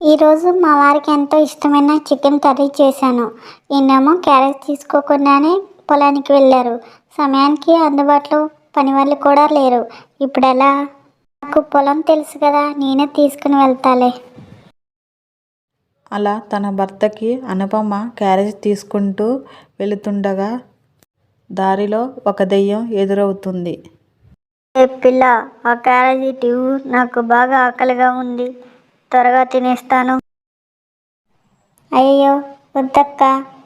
ఈరోజు మా వారికి ఎంతో ఇష్టమైన చికెన్ కర్రీ చేశాను. ఈయనేమో క్యారెట్ తీసుకోకుండానే పొలానికి వెళ్ళారు. సమయానికి అందుబాటులో పని వాళ్ళు కూడా లేరు. ఇప్పుడు ఎలా నాకు పొలం తెలుసు కదా నేనే తీసుకుని వెళ్తాలే. అలా తన భర్తకి అనుపమ క్యారేజ్ తీసుకుంటూ వెళుతుండగా దారిలో ఒక దెయ్యం ఎదురవుతుంది. ఏ పిల్ల ఆ క్యారేజీ టివ్ నాకు బాగా ఆకలిగా ఉంది. త్వరగా తినేస్తాను. అయ్యో వద్దక్క.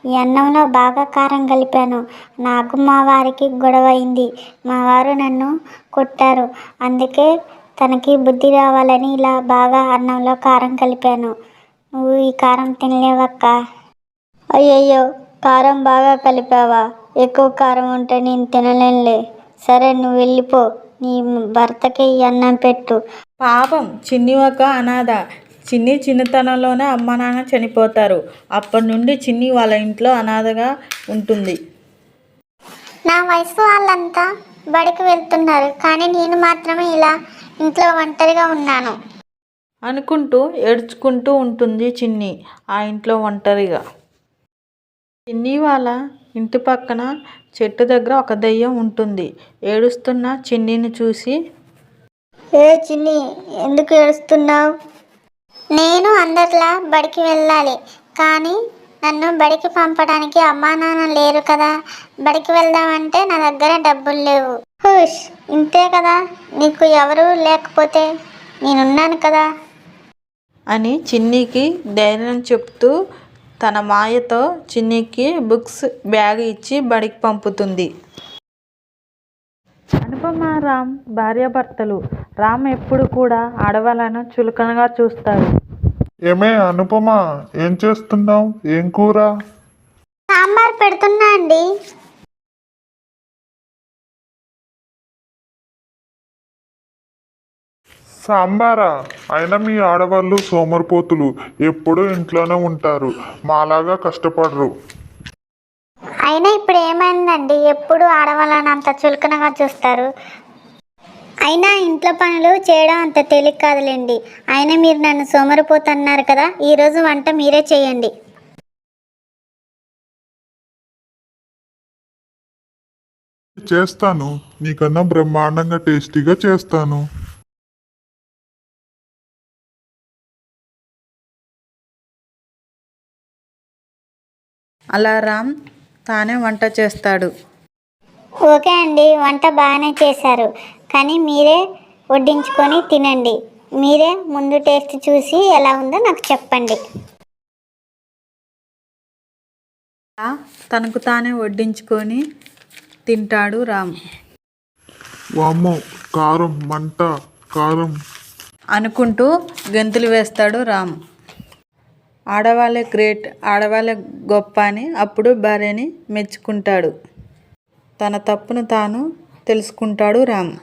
ఈ అన్నంలో బాగా కారం కలిపాను. నాకు మా వారికి గొడవైంది మా వారు నన్ను కొట్టారు. అందుకే తనకి బుద్ధి రావాలని ఇలా బాగా అన్నంలో కారం కలిపాను. నువ్వు ఈ కారం తినలేవక్క. అయ్యయ్యో కారం బాగా కలిపావా? ఎక్కువ కారం ఉంటే నేను తినలేనులే. సరే నువ్వు వెళ్ళిపో. నీ భర్తకి ఈ అన్నం పెట్టు. పాపం చిన్ని ఒక అనాథ. చిన్ని చిన్నతనంలోనే అమ్మ నాన్న చనిపోతారు. అప్పటి నుండి చిన్ని వాళ్ళ ఇంట్లో అనాథగా ఉంటుంది. నా వయసు వాళ్ళంతా బడికి వెళ్తున్నారు. కానీ నేను మాత్రమే ఇలా ఇంట్లో ఒంటరిగా ఉన్నాను. అనుకుంటూ ఏడ్చుకుంటూ ఉంటుంది చిన్ని ఆ ఇంట్లో ఒంటరిగా. చిన్ని వాళ్ళ ఇంటి పక్కన చెట్టు దగ్గర ఒక దెయ్యం ఉంటుంది. ఏడుస్తున్న చిన్నిని చూసి ఏ చిన్ని ఎందుకు ఏడుస్తున్నావు? నేను అందరిలా బడికి వెళ్ళాలి కానీ నన్ను బడికి పంపడానికి అమ్మా నాన్న లేరు కదా. బడికి వెళ్దామంటే నా దగ్గర డబ్బులు లేవు. హుష్ ఇంతే కదా. నీకు ఎవరు లేకపోతే నేనున్నాను కదా. అని చిన్నికి ధైర్యం చెప్తూ తన మాయతో చిన్నికి బుక్స్ బ్యాగ్ ఇచ్చి బడికి పంపుతుంది. అనుపమ రామ్ భార్యాభర్తలు రామ్ ఎప్పుడు కూడా ఆడవాళ్ళను చులకనగా చూస్తాడు. ఏమే అనుపమ ఏం చేస్తున్నావు? ఏం కూర? సాంబార్ పెడుతున్నా అండి. సాంబారా? అయినా మీ ఆడవాళ్ళు సోమరిపోతులు. ఎప్పుడూ ఇంట్లోనే ఉంటారు. మాలాగా కష్టపడరు. అయినా ఇప్పుడు ఏమైందండి? ఎప్పుడు ఆడవాళ్ళని అంత చులకనగా చూస్తారు? అయినా ఇంట్లో పనులు చేయడం అంత తేలిక కాదులేండి. అయినా మీరు నన్ను సోమరిపోతున్నారు కదా ఈరోజు వంట మీరే చేయండి. చేస్తాను. నీకన్నా బ్రహ్మాండంగా టేస్టీగా చేస్తాను. అలా రామ్ తానే వంట చేస్తాడు. ఓకే అండి వంట బాగానే చేశారు. కానీ మీరే వడ్డించుకొని తినండి. మీరే ముందు టేస్ట్ చూసి ఎలా ఉందో నాకు చెప్పండి. తనకు తానే వడ్డించుకొని తింటాడు రామ్. వామ్మో కారం మంట కారం. అనుకుంటూ గెంతులు వేస్తాడు రామ్. ఆడవాళ్ళే గ్రేట్ ఆడవాళ్ళే గొప్ప అని అప్పుడు భార్యని మెచ్చుకుంటాడు. తన తప్పును తాను తెలుసుకుంటాడు రామ్.